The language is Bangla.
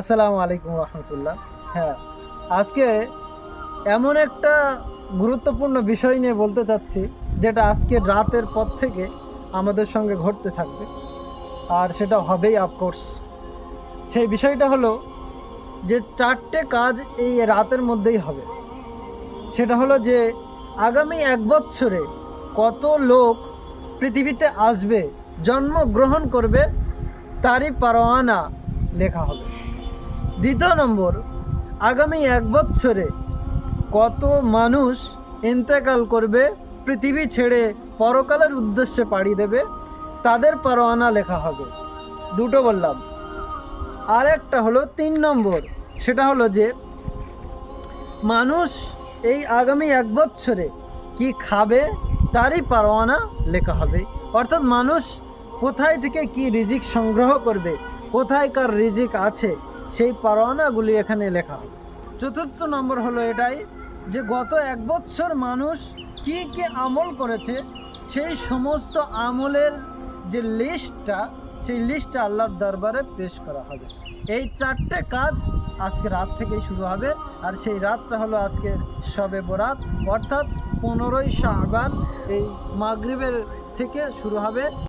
আসসালামু আলাইকুম রহমতুল্লাহ। হ্যাঁ আজকে এমন একটা গুরুত্বপূর্ণ বিষয় নিয়ে বলতে চাচ্ছি, যেটা আজকে রাতের পর থেকে আমাদের সঙ্গে ঘটতে থাকবে, আর সেটা হবেই অফকোর্স সেই বিষয়টা হলো যে চারটে কাজ এই রাতের মধ্যেই হবে। সেটা হলো যে আগামী এক বছরে কত লোক পৃথিবীতে আসবে, জন্মগ্রহণ করবে, তারই পারোয়ানা লেখা হবে। দ্বিতীয় নম্বর, আগামী এক বছরে কত মানুষ ইন্তেকাল করবে, পৃথিবী ছেড়ে পরকালের উদ্দেশ্যে পাড়ি দেবে, তাদের পারোয়ানা লেখা হবে। দুটো বললাম। আর একটা হলো তিন নম্বর, সেটা হলো যে মানুষ এই আগামী এক বছরে কি খাবে, তারই পারোয়ানা লেখা হবে। অর্থাৎ মানুষ কোথায় থেকে কি রিজিক সংগ্রহ করবে, কোথায় কার রিজিক আছে সেই পারোয়ানাগুলি এখানে লেখা চতুর্থ নম্বর হলো এটাই যে গত এক বছর মানুষ কি কি আমল করেছে, সেই সমস্ত আমলের যে লিস্টটা, সেই লিস্টটা আল্লাহর দরবারে পেশ করা হবে। এই চারটে কাজ আজকে রাত থেকেই শুরু হবে আর সেই রাতটা হলো আজকের শবে বরাত। অর্থাৎ পনেরোই শাহবান এই মাগরিবের থেকে শুরু হবে।